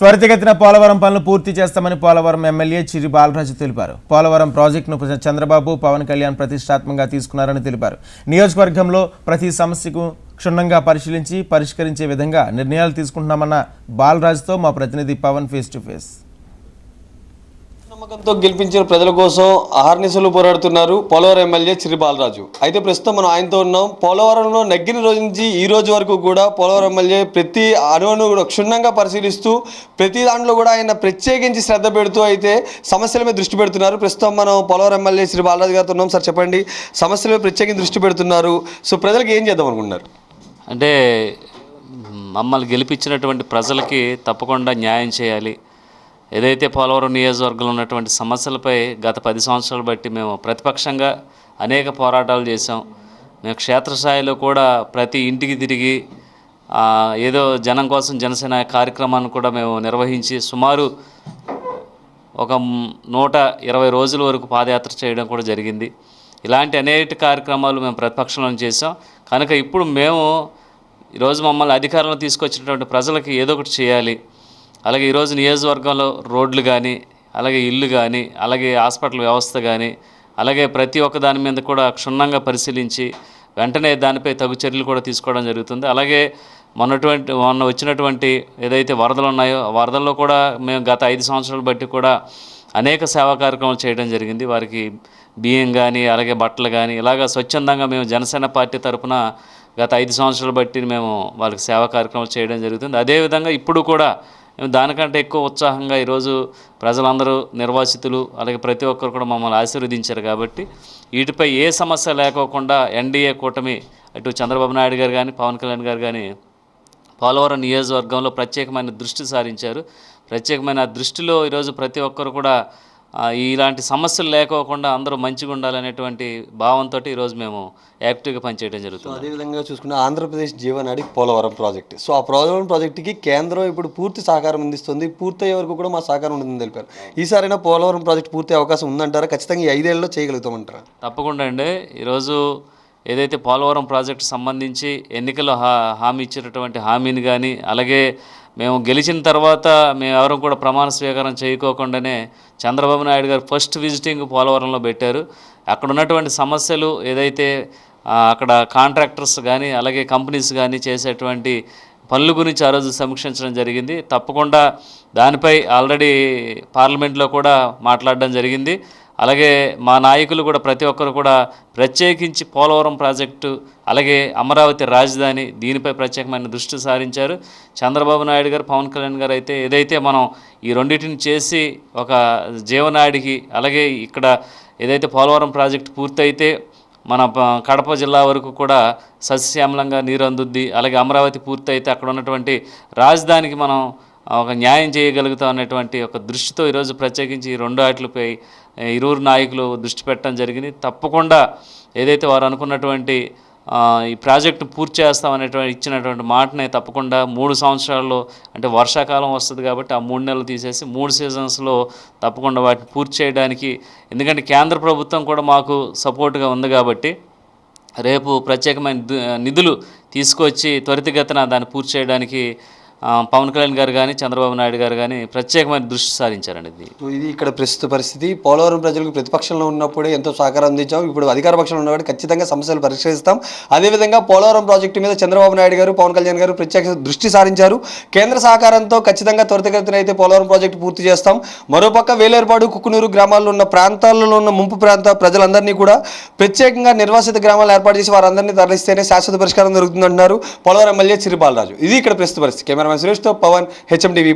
త్వరితగతిన పోలవరం పనులు పూర్తి చేస్తామని పోలవరం ఎమ్మెల్యే చిరి బాలరాజు తెలిపారు. పోలవరం ప్రాజెక్టును చంద్రబాబు పవన్ కళ్యాణ్ ప్రతిష్టాత్మకంగా తీసుకున్నారని తెలిపారు. నియోజకవర్గంలో ప్రతి సమస్యకు క్షుణ్ణంగా పరిశీలించి పరిష్కరించే విధంగా నిర్ణయాలు తీసుకుంటున్నామన్న బాలరాజుతో మా ప్రతినిధి పవన్ ఫేస్ టు ఫేస్ నమ్మకంతో గెలిపించిన ప్రజల కోసం అహర్నిశలు పోరాడుతున్నారు పోలవరం ఎమ్మెల్యే చిరి బాలరాజు. అయితే ప్రస్తుతం మనం ఆయనతో ఉన్నాం. పోలవరంలో నగ్గిన రోజు నుంచి ఈ రోజు వరకు కూడా పోలవరం ఎమ్మెల్యే ప్రతి అణువును కూడా క్షుణ్ణంగా పరిశీలిస్తూ ప్రతి దాంట్లో కూడా ఆయన ప్రత్యేకించి శ్రద్ధ పెడుతూ అయితే సమస్యల మీద దృష్టి పెడుతున్నారు. ప్రస్తుతం మనం పోలవరం ఎమ్మెల్యే శ్రీ బాలరాజు గారితో ఉన్నాం. సార్ చెప్పండి సమస్యల మీద ప్రత్యేకించి దృష్టి పెడుతున్నారు. సో ప్రజలకు ఏం చేద్దాం అనుకుంటున్నారు? అంటే మమ్మల్ని గెలిపించినటువంటి ప్రజలకి తప్పకుండా న్యాయం చేయాలి. ఏదైతే పోలవరం నియోజకవర్గంలో ఉన్నటువంటి సమస్యలపై గత పది సంవత్సరాలు బట్టి మేము ప్రతిపక్షంగా అనేక పోరాటాలు చేసాం మేము క్షేత్రస్థాయిలో కూడా ప్రతి ఇంటికి తిరిగి ఏదో జనం కోసం జనసేన కార్యక్రమాన్ని కూడా మేము నిర్వహించి సుమారు ఒక నూట ఇరవై రోజుల వరకు పాదయాత్ర చేయడం కూడా జరిగింది. ఇలాంటి అనేక కార్యక్రమాలు మేము ప్రతిపక్షంలో చేసాం కనుక ఇప్పుడు మేము ఈరోజు మమ్మల్ని అధికారంలో తీసుకొచ్చినటువంటి ప్రజలకి ఏదో ఒకటి చేయాలి. అలాగే ఈరోజు నియోజకవర్గంలో రోడ్లు కానీ అలాగే ఇల్లు కానీ అలాగే హాస్పిటల్ వ్యవస్థ కానీ అలాగే ప్రతి ఒక్క దాని మీద కూడా క్షుణ్ణంగా పరిశీలించి వెంటనే దానిపై తగు చర్యలు కూడా తీసుకోవడం జరుగుతుంది. అలాగే మొన్నటువంటి మొన్న వచ్చినటువంటి ఏదైతే వరదలు ఉన్నాయో ఆ వరదల్లో కూడా మేము గత ఐదు సంవత్సరాలు బట్టి కూడా అనేక సేవా కార్యక్రమాలు చేయడం జరిగింది. వారికి బియ్యం కానీ అలాగే బట్టలు కానీ ఇలాగ స్వచ్ఛందంగా మేము జనసేన పార్టీ తరఫున గత ఐదు సంవత్సరాలు బట్టి మేము వాళ్ళకి సేవా కార్యక్రమాలు చేయడం జరుగుతుంది. అదేవిధంగా ఇప్పుడు కూడా దానికంటే ఎక్కువ ఉత్సాహంగా ఈరోజు ప్రజలందరూ నిర్వాసితులు అలాగే ప్రతి ఒక్కరు కూడా మమ్మల్ని ఆశీర్వదించారు కాబట్టి వీటిపై ఏ సమస్య లేకోకుండా ఎన్డీఏ కూటమి అటు చంద్రబాబు నాయుడు గారు కానీ పవన్ కళ్యాణ్ గారు కానీ పోలవరం నియోజకవర్గంలో ప్రత్యేకమైన దృష్టి సారించారు. ప్రత్యేకమైన దృష్టిలో ఈరోజు ప్రతి ఒక్కరు కూడా ఇలాంటి సమస్యలు లేకోకుండా అందరూ మంచిగా ఉండాలనేటువంటి భావంతో ఈరోజు మేము యాక్టివ్గా పనిచేయడం జరుగుతుంది. అదేవిధంగా చూసుకున్న ఆంధ్రప్రదేశ్ జీవనాడి పోలవరం ప్రాజెక్ట్. సో ఆ పోలవరం ప్రాజెక్టుకి కేంద్రం ఇప్పుడు పూర్తి సహకారం అందిస్తుంది. పూర్తయ్యే వరకు కూడా మా సహకారం ఉంటుందని తెలిపారు. ఈసారైనా పోలవరం ప్రాజెక్ట్ పూర్తి అవకాశం ఉందంటారా? ఖచ్చితంగా ఈ ఐదేళ్ళలో చేయగలుగుతామంటారా? తప్పకుండా అండి. ఈరోజు ఏదైతే పోలవరం ప్రాజెక్టు సంబంధించి ఎన్నికల్లో హా హామీ ఇచ్చినటువంటి హామీని కానీ అలాగే మేము గెలిచిన తర్వాత మేము ఎవరు కూడా ప్రమాణ స్వీకారం చేయకోకుండానే చంద్రబాబు నాయుడు గారు ఫస్ట్ విజిటింగ్ పోలవరంలో పెట్టారు. అక్కడ ఉన్నటువంటి సమస్యలు ఏదైతే అక్కడ కాంట్రాక్టర్స్ కానీ అలాగే కంపెనీస్ కానీ చేసేటువంటి పనుల గురించి ఆ రోజు సమీక్షించడం జరిగింది. తప్పకుండా దానిపై ఆల్రెడీ పార్లమెంట్లో కూడా మాట్లాడడం జరిగింది. అలాగే మా నాయకులు కూడా ప్రతి ఒక్కరు కూడా ప్రత్యేకించి పోలవరం ప్రాజెక్టు అలాగే అమరావతి రాజధాని దీనిపై ప్రత్యేకమైన దృష్టి సారించారు. చంద్రబాబు నాయుడు గారు పవన్ కళ్యాణ్ గారు అయితే ఏదైతే మనం ఈ రెండింటిని చేసి ఒక జీవనాడికి అలాగే ఇక్కడ ఏదైతే పోలవరం ప్రాజెక్టు పూర్తయితే మన కడప జిల్లా వరకు కూడా సస్యశ్యామలంగా నీరు అందుద్ది అలాగే అమరావతి పూర్తయితే అక్కడ ఉన్నటువంటి రాజధానికి మనం ఒక న్యాయం చేయగలుగుతాం అనేటువంటి ఒక దృష్టితో ఈరోజు ప్రత్యేకించి ఈ రెండు ఆటలపై ఇరువురు నాయకులు దృష్టి పెట్టడం జరిగింది. తప్పకుండా ఏదైతే వారు అనుకున్నటువంటి ఈ ప్రాజెక్టు పూర్తి చేస్తామనేటువంటి ఇచ్చినటువంటి మాటనే తప్పకుండా మూడు సంవత్సరాల్లో అంటే వర్షాకాలం వస్తుంది కాబట్టి ఆ మూడు నెలలు తీసేసి మూడు సీజన్స్లో తప్పకుండా వాటిని పూర్తి చేయడానికి ఎందుకంటే కేంద్ర ప్రభుత్వం కూడా మాకు సపోర్ట్గా ఉంది కాబట్టి రేపు ప్రత్యేకమైన నిధులు తీసుకొచ్చి త్వరితగతిన దాన్ని పూర్తి చేయడానికి పవన్ కళ్యాణ్ గారు కానీ చంద్రబాబు నాయుడు గారు కానీ ప్రత్యేకమైన దృష్టి సారించారండి ఇది. ఇది ఇక్కడ ప్రస్తుత పరిస్థితి. పోలవరం ప్రజలకు ప్రతిపక్షంలో ఉన్నప్పుడే ఎంతో సహకారం అందించాం. ఇప్పుడు అధికార పక్షంలో ఉన్నవాడు ఖచ్చితంగా సమస్యలు పరిష్కరిస్తాం. అదేవిధంగా పోలవరం ప్రాజెక్టు మీద చంద్రబాబు నాయుడు గారు పవన్ కళ్యాణ్ గారు ప్రత్యేక దృష్టి సారించారు. కేంద్ర సహకారంతో ఖచ్చితంగా త్వరితగతిన అయితే పోలవరం ప్రాజెక్టు పూర్తి చేస్తాం. మరోపక్క వేలేరుపాడు కుక్కునూరు గ్రామాల్లో ఉన్న ప్రాంతాలలో ఉన్న ముంపు ప్రాంత ప్రజలందరినీ కూడా ప్రత్యేకంగా నిర్వాసిత గ్రామాలు ఏర్పాటు చేసి వారందరినీ తరలిస్తేనే శాశ్వత పరిష్కారం దొరుకుతుందంటున్నారు పోలవరం ఎమ్మెల్యే చిరుబాలరాజు. ఇది ఇక్కడ ప్రస్తుత పరిస్థితి. కెమెరా కెమెరామెన్ సురేష్తో పవన్ హెచ్ఎండివి